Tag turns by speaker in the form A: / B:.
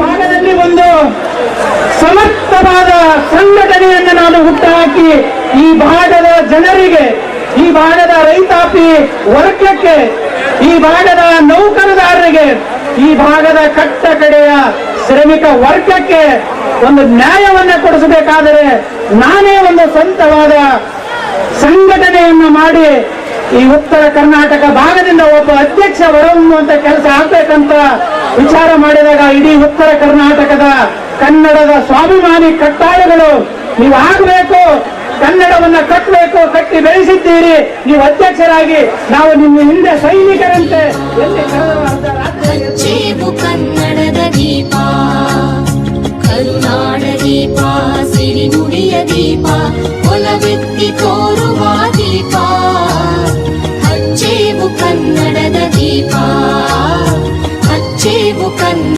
A: ಭಾಗದಲ್ಲಿ ಒಂದು ಸಮರ್ಥವಾದ ಸಂಘಟನೆಯನ್ನು ನಾನು ಹುಟ್ಟುಹಾಕಿ ಈ ಭಾಗದ ಜನರಿಗೆ, ಈ ಭಾಗದ ರೈತಾಪಿ ವರ್ಗಕ್ಕೆ, ಈ ಭಾಗದ ನೌಕರದಾರರಿಗೆ, ಈ ಭಾಗದ ಕಟ್ಟ ಕಡೆಯ ಶ್ರಮಿಕ ವರ್ಗಕ್ಕೆ ಒಂದು ನ್ಯಾಯವನ್ನು ಕೊಡಿಸಬೇಕಾದರೆ ನಾನೇ ಒಂದು ಸ್ವಂತವಾದ ಸಂಘಟನೆಯನ್ನು ಮಾಡಿ ಈ ಉತ್ತರ ಕರ್ನಾಟಕ ಭಾಗದಿಂದ ಒಬ್ಬ ಅಧ್ಯಕ್ಷ ಹೊರಹೊಮ್ಮುವಂತ ಕೆಲಸ ಆಗ್ಬೇಕಂತ ವಿಚಾರ ಮಾಡಿದಾಗ ಇಡೀ ಉತ್ತರ ಕರ್ನಾಟಕದ ಕನ್ನಡದ ಸ್ವಾಭಿಮಾನಿ ಕಟ್ಟಾಳುಗಳು, ನೀವು ಆಗಬೇಕು, ಕನ್ನಡವನ್ನ ಕಟ್ಟಬೇಕು ಕಟ್ಟಿ ಬೆಳೆಸಿದ್ದೀರಿ, ನೀವು ಅಧ್ಯಕ್ಷರಾಗಿ, ನಾವು ನಿಮ್ಮ ಹಿಂದೆ ಸೈನಿಕರಂತೆ ಕನ್ನಡದ ದೀಪ, ಕರುನಾಡ ದೀಪ ದೀಪ കന്നട